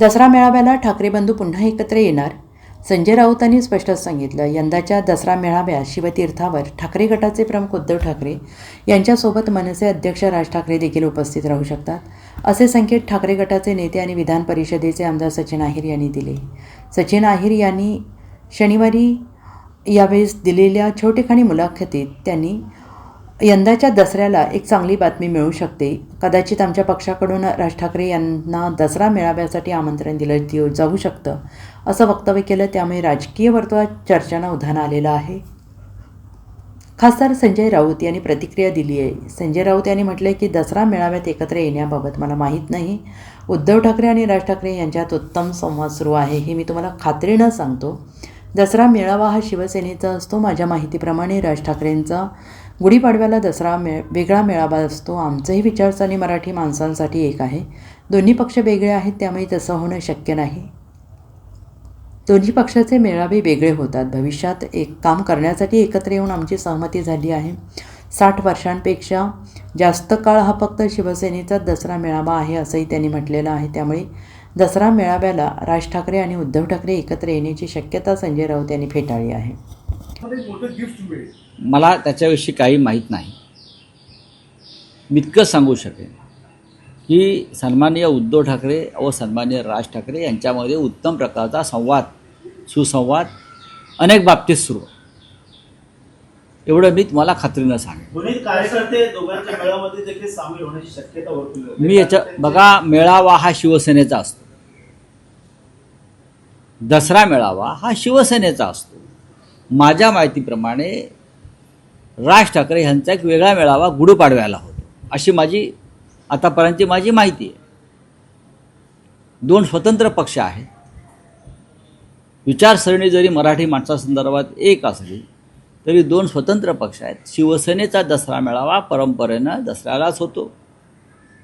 दसरा मेळाव्याला ठाकरे बंधू पुन्हा एकत्र येणार? संजय राऊतांनी स्पष्टच सांगितलं यंदाच्या दसरा मेळाव्यात शिवतीर्थावर ठाकरे गटाचे प्रमुख उद्धव ठाकरे यांच्यासोबत मनसे अध्यक्ष राज ठाकरे देखील उपस्थित राहू शकतात असे संकेत ठाकरे गटाचे नेते आणि विधान परिषदेचे आमदार सचिन आहिर यांनी दिले. सचिन आहिर यांनी शनिवारी यावेळेस दिलेल्या छोटेखानी मुलाखतीत त्यांनी यंदाच्या दसऱ्याला एक चांगली बातमी मिळू शकते. कदाचित आमच्या पक्षाकडून राज ठाकरे यांना दसरा मेळाव्यासाठी आमंत्रण दिलं जाऊ शकतं असं वक्तव्य केलं त्यामुळे राजकीय वर्तुळात चर्चांना उधाण आलेलं आहे. खासदार संजय राऊत यांनी प्रतिक्रिया दिली आहे संजय राऊत यांनी म्हटलं की दसरा मेळाव्यात एकत्र येण्याबाबत मला माहीत नाही. उद्धव ठाकरे आणि राज ठाकरे यांच्यात उत्तम संवाद सुरू आहे हे मी तुम्हाला खात्रीनं सांगतो. दसरा मेळावा हा शिवसेनेचा असतो. माझ्या माहितीप्रमाणे राज ठाकरेंचा गुढीपाडव्याला दसरा मे वेगळा मेळावा असतो. आमचंही विचारसरणी मराठी माणसांसाठी एक आहे. दोन्ही पक्ष वेगळे आहेत त्यामुळे तसं होणं शक्य नाही. दोन्ही पक्षाचे मेळावे वेगळे होतात. भविष्यात एक काम करण्यासाठी एकत्र येऊन आमची सहमती झाली आहे. साठ वर्षांपेक्षा जास्त काळ हा फक्त शिवसेनेचा दसरा मेळावा आहे असंही त्यांनी म्हटलेलं आहे. त्यामुळे दसरा मेळाव्याला राज ठाकरे आणि उद्धव ठाकरे एकत्र येण्याची शक्यता संजय राऊत यांनी फेटाळली आहे. मला एक मोठं गिफ्ट मिळेल? मला त्याच्याविषयी काही माहीत नाही. मी इतकंच सांगू शकेन की सन्माननीय उद्धव ठाकरे व सन्माननीय राज ठाकरे यांच्यामध्ये उत्तम प्रकारचा संवाद सुसंवाद अनेक बाबतीत सुरू. एवढं मी तुम्हाला खात्रीनं सांगेन. दोन्ही कार्यकर्ते दोघांच्या मेळामध्ये देखील सामील होण्याची शक्यता वर्तवली होती. मी याच्या बघा मेळावा हा शिवसेनेचा असतो. दसरा मेळावा हा शिवसेनेचा असतो. माझ्या माहितीप्रमाणे राज ठाकरे ह्यांचा एक वेगळा मेळावा गुढीपाडव्याला होतो. अशी माझी आतापर्यंतची माझी माहिती आहे. दोन स्वतंत्र पक्ष आहेत. विचारसरणी जरी मराठी माणसासंदर्भात एक असली तरी दोन स्वतंत्र पक्ष आहेत. शिवसेनेचा दसरा मेळावा परंपरेनं दसऱ्यालाच होतो.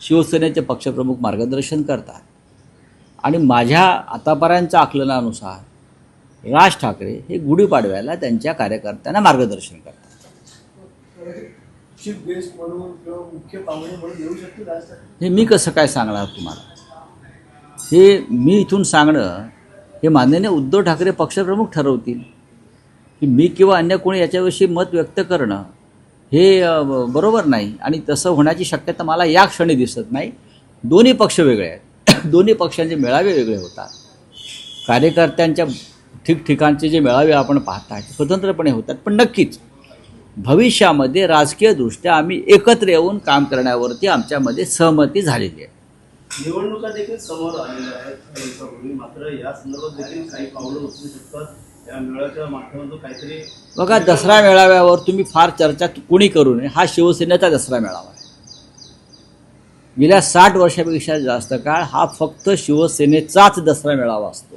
शिवसेनेचे पक्षप्रमुख मार्गदर्शन करतात. आणि माझ्या आतापर्यंतच्या आकलनानुसार राज ठाकरे हे गुढीपाडव्याला त्यांच्या कार्यकर्त्यांना मार्गदर्शन करतात. हे मी कसं काय सांगणार तुम्हाला? हे मी इथून सांगणं हे माननीय उद्धव ठाकरे पक्षप्रमुख ठरवतील की मी किंवा अन्य कोणी याच्याविषयी मत व्यक्त करणं हे बरोबर नाही आणि तसं होण्याची शक्यता मला या क्षणी दिसत नाही. दोन्ही पक्ष वेगळे आहेत. दोन्ही पक्षांचे मेळावे वेगळे होतात. कार्यकर्त्यांच्या ठिकठिकाणचे जे मेळावे आपण पाहताय ते स्वतंत्रपणे होतात. पण नक्कीच भविष्यामध्ये राजकीयदृष्ट्या आम्ही एकत्र येऊन काम करण्यावरती आमच्यामध्ये सहमती झालेली आहे. निवडणुका देखील समोर आलेल्या आहेत काही दिवसापूर्वी मात्र या संदर्भात देखील काही पावलं उचलू शकतात. या मेळाव्याच्या माध्यमातून काहीतरी बघा दसरा मेळाव्यावर तुम्ही फार चर्चा कुणी करू नये हा शिवसेनेचा दसरा मेळावा आहे. गेल्या साठ वर्षापेक्षा जास्त काळ हा फक्त शिवसेनेचाच दसरा मेळावा असतो.